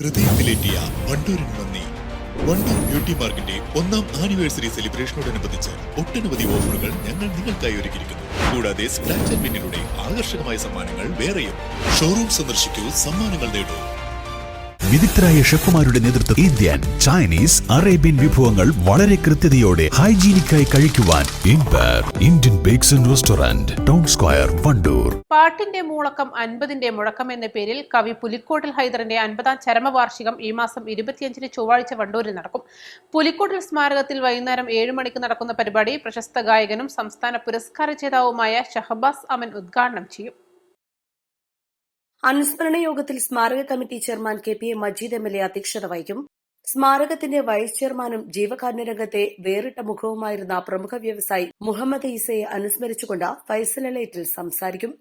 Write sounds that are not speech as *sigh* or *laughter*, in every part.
ഹൃദയത്തിലേറ്റിയ വണ്ടൂരിന് നന്ദി. വണ്ടൂർ ബ്യൂട്ടി മാർക്കിന്റെ ഒന്നാം ആനിവേഴ്സറി സെലിബ്രേഷനോടനുബന്ധിച്ച് ഒട്ടനവധി ഓഫറുകൾ ഞങ്ങൾ നിങ്ങൾക്കായി ഒരുക്കിയിരിക്കുന്നു. കൂടാതെ സ്ക്രാച്ച് ആൻഡ് ആകർഷകമായ സമ്മാനങ്ങൾ വേറെയും. ഷോറൂം സന്ദർശിക്കൂ സമ്മാനങ്ങൾ നേടൂ. വിദഗ്ധരായ ഷെഫുമാരുടെ നേതൃത്വം ഇന്ത്യൻ ചൈനീസ് അറേബ്യൻ വിഭവങ്ങൾ വളരെ കൃത്യതയോടെ ഹൈജീനിക്കായി കഴിക്കുവാൻ Indian bakes and restaurant town square Wandoor. പാട്ടിന്റെ മൂളക്കം അൻപതിന്റെ മുഴക്കം എന്ന പേരിൽ കവി പുലിക്കോട്ടിൽ ഹൈദറിന്റെ അൻപതാം ചരമവാർഷികം ഈ മാസം ഇരുപത്തിയഞ്ചിന് ചൊവ്വാഴ്ച വണ്ടൂരിൽ നടക്കും. പുലിക്കോട്ടിൽ സ്മാരകത്തിൽ വൈകുന്നേരം ഏഴ് മണിക്ക് നടക്കുന്ന പരിപാടി പ്രശസ്ത ഗായകനും സംസ്ഥാന പുരസ്കാര ജേതാവുമായ ഷഹബാസ് അമൻ ഉദ്ഘാടനം ചെയ്യും. അനുസ്മരണ യോഗത്തിൽ സ്മാരക committee chairman K P A Majeed M L A അധ്യക്ഷത വഹിക്കും. സ്മാരകത്തിന്റെ വൈസ് ചെയർമാനും ജീവകാരുണ്യ രംഗത്തെ വേറിട്ട മുഖവുമായിരുന്ന പ്രമുഖ വ്യവസായി മുഹമ്മദ് ഈസയെ അനുസ്മരിച്ചുകൊണ്ട് ഫൈസൽ അലേറ്റിൽ സംസാരിക്കും.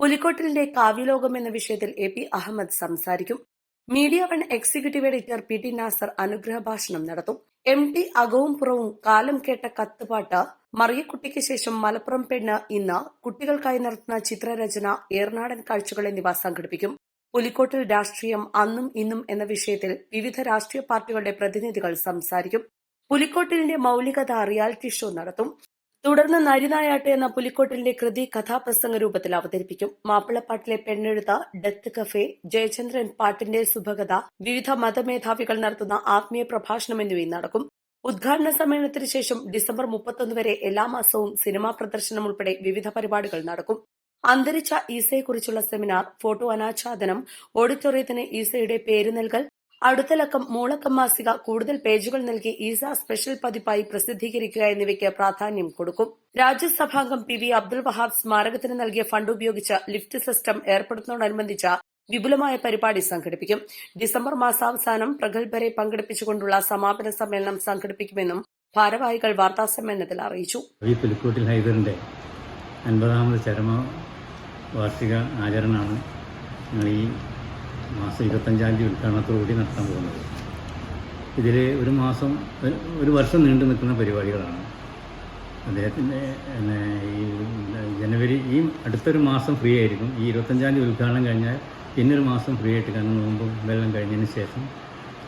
പുലിക്കോട്ടിലിന്റെ കാവ്യലോകം എന്ന വിഷയത്തിൽ എ പി അഹമ്മദ് സംസാരിക്കും. Media One executive editor P T Nasar അനുഗ്രഹ ഭാഷണം നടത്തും. എം ടി അകവും പുറവും കാലം കേട്ട കത്തുപാട്ട് മറിയക്കുട്ടിക്ക് ശേഷം മലപ്പുറം പെണ്ണ് ഇന്ന് കുട്ടികൾക്കായി നടത്തുന്ന ചിത്രരചന ഏർനാടൻ കാഴ്ചകൾ എന്നിവ സംഘടിപ്പിക്കും. പുലിക്കോട്ടിൽ രാഷ്ട്രീയം അന്നും ഇന്നും എന്ന വിഷയത്തിൽ വിവിധ രാഷ്ട്രീയ പാർട്ടികളുടെ പ്രതിനിധികൾ സംസാരിക്കും. പുലിക്കോട്ടിലിന്റെ മൌലികത റിയാലിറ്റി ഷോ നടത്തും. തുടർന്ന് നരിനായാട്ട് എന്ന പുലിക്കോട്ടിലെ കൃതി കഥാപ്രസംഗ രൂപത്തിൽ അവതരിപ്പിക്കും. മാപ്പിളപ്പാട്ടിലെ പെണ്ണെഴുത്ത ഡെത്ത് കഫേ ജയചന്ദ്രൻ പാട്ടിന്റെ സുഭഗത വിവിധ മതമേധാവികൾ നടത്തുന്ന ആത്മീയ പ്രഭാഷണം എന്നിവയും നടക്കും. ഉദ്ഘാടന സമ്മേളനത്തിന് ശേഷം ഡിസംബർ മുപ്പത്തൊന്ന് വരെ എല്ലാ മാസവും സിനിമാ പ്രദർശനം ഉൾപ്പെടെ വിവിധ പരിപാടികൾ നടക്കും. അന്തരിച്ച ഈസയെക്കുറിച്ചുള്ള സെമിനാർ ഫോട്ടോ അനാച്ഛാദനം ഓഡിറ്റോറിയത്തിന് ഈസയുടെ പേര് നൽകൽ അടുത്ത ലക്കം മൂളക്കം മാസിക കൂടുതൽ പേജുകൾ നൽകി ഈസ സ്പെഷ്യൽ പതിപ്പായി പ്രസിദ്ധീകരിക്കുക എന്നിവയ്ക്ക് പ്രാധാന്യം കൊടുക്കും. രാജ്യസഭാംഗം പി വി അബ്ദുൾ വഹാബ് സ്മാരകത്തിന് നൽകിയ ഫണ്ട് ഉപയോഗിച്ച് ലിഫ്റ്റ് സിസ്റ്റം ഏർപ്പെടുത്തുന്നതോടനുബന്ധിച്ച വിപുലമായ പരിപാടി സംഘടിപ്പിക്കും. ഡിസംബർ മാസാവസാനം പ്രഗത്ഭരെ പങ്കെടുപ്പിച്ചുകൊണ്ടുള്ള സമാപന സമ്മേളനം സംഘടിപ്പിക്കുമെന്നും ഭാരവാഹികൾ അറിയിച്ചു. പുലിക്കോട്ടിൽ ഹൈദറിന്റെ അൻപതാമത് ചരമ വാർഷിക ആചരണമാണ് ഈ മാസം ഇരുപത്തഞ്ചാം തീയതി ഉദ്ഘാടനത്തോടുകൂടി നടത്താൻ പോകുന്നത്. ഇതിൽ ഒരു മാസം ഒരു- വർഷം നീണ്ടു നിൽക്കുന്ന പരിപാടികളാണ്. അദ്ദേഹത്തിന്റെ പിന്നെ ഈ ജനുവരി ഈ അടുത്തൊരു മാസം ഫ്രീ ആയിരിക്കും. ഈ ഇരുപത്തഞ്ചാം തീയതി ഉദ്ഘാടനം കഴിഞ്ഞാൽ പിന്നൊരു മാസം ഫ്രീ ആയിട്ട് കാരണം നോമ്പും വെള്ളം കഴിഞ്ഞതിന് ശേഷം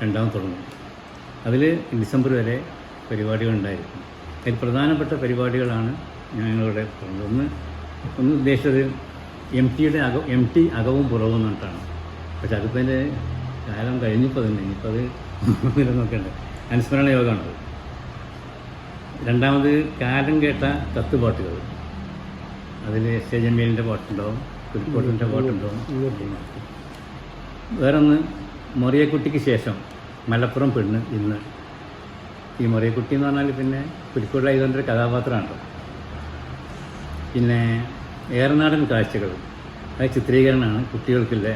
രണ്ടാമത് തുടങ്ങും. അതിൽ ഡിസംബർ വരെ പരിപാടികളുണ്ടായിരിക്കും അതിൽ പ്രധാനപ്പെട്ട പരിപാടികളാണ് ഞങ്ങളിവിടെ ഒന്ന് ഒന്ന് ഉദ്ദേശിച്ചത് എം ടിയുടെ അക എം ടി അകവും പുറവും എന്നിട്ടാണ് പക്ഷെ അതിപ്പോൾ അതിന്റെ കാലം കഴിഞ്ഞിപ്പോൾ തന്നെ ഇനിയിപ്പോൾ അത് *laughs* നിലനിൽക്കേണ്ടത് അനുസ്മരണ യോഗമാണത് രണ്ടാമത് കാലം കേട്ട കത്തുപാട്ടുകൾ അതിൽ എസ് എ ജമീലിന്റെ പാട്ടുണ്ടാവും പുലിക്കോട്ടിന്റെ പാട്ടുണ്ടാവും. വേറൊന്ന് മൊറിയക്കുട്ടിക്ക് ശേഷം മലപ്പുറം പെണ്ണ് ഇന്ന്. ഈ മൊറിയക്കുട്ടി എന്ന് പറഞ്ഞാൽ പിന്നെ പുലിക്കോട് ആയതുകൊണ്ടൊരു കഥാപാത്രമാണല്ലോ. പിന്നെ ഏറനാടൻ കാഴ്ചകൾ അത് ചിത്രീകരണമാണ് കുട്ടികൾക്കുള്ള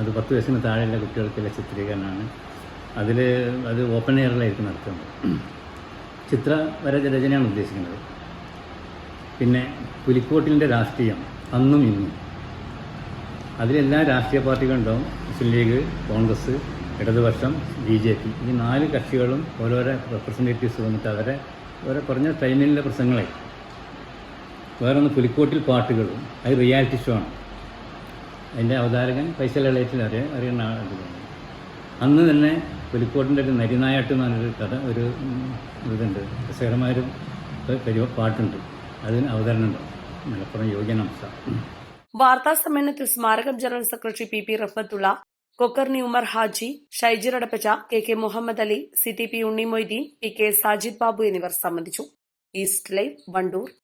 അത് പത്ത് വയസ്സിന് താഴെയുള്ള കുട്ടികൾക്കുള്ള ചിത്രീകരണമാണ്. അതിൽ അത് ഓപ്പൺ എയറിലായിരിക്കും നടത്തുന്നത്. ചിത്ര വരചരചനയാണ് ഉദ്ദേശിക്കുന്നത്. പിന്നെ പുലിക്കോട്ടിന്റെ രാഷ്ട്രീയം അന്നും ഇന്നും. അതിലെല്ലാ രാഷ്ട്രീയ പാർട്ടികളുണ്ടാവും മുസ്ലിം ലീഗ് കോൺഗ്രസ് ഇടതുപക്ഷം ബി ജെ പി. ഈ നാല് കക്ഷികളും ഓരോരോ റെപ്രസെന്റേറ്റീവ്സ് വന്നിട്ട് അവരെ ഓരോ കുറഞ്ഞ ടൈമിലെ പ്രസംഗങ്ങളെ വേറൊന്ന് പുലിക്കോട്ടിൽ പാട്ടുകളും അത് റിയാലിറ്റി ഷോ ആണ്. അതിന്റെ അവതാരകൻ അറിയ അറിയുന്ന ആളുകൾ അന്ന് തന്നെ പുലിക്കോട്ടിന്റെ ഒരു നരിനായാട്ട് എന്ന് പറഞ്ഞൊരു കഥ ഒരു ഇതുണ്ട്. രസകരമായൊരു പ- പരി- പാട്ടുണ്ട്. അതിന് അവതരണം മലപ്പുറം യോഗ്യനംസ വാർത്താ സമ്മേളനത്തിൽ സ്മാരകം general secretary P P Rafathullah കൊക്കർണി Umar Haji ഷൈജിർ അടപ്പച്ച K K Muhammad Ali C T P Unni Moideen P K Sajid Babu എന്നിവർ സംബന്ധിച്ചു. East live Wandoor.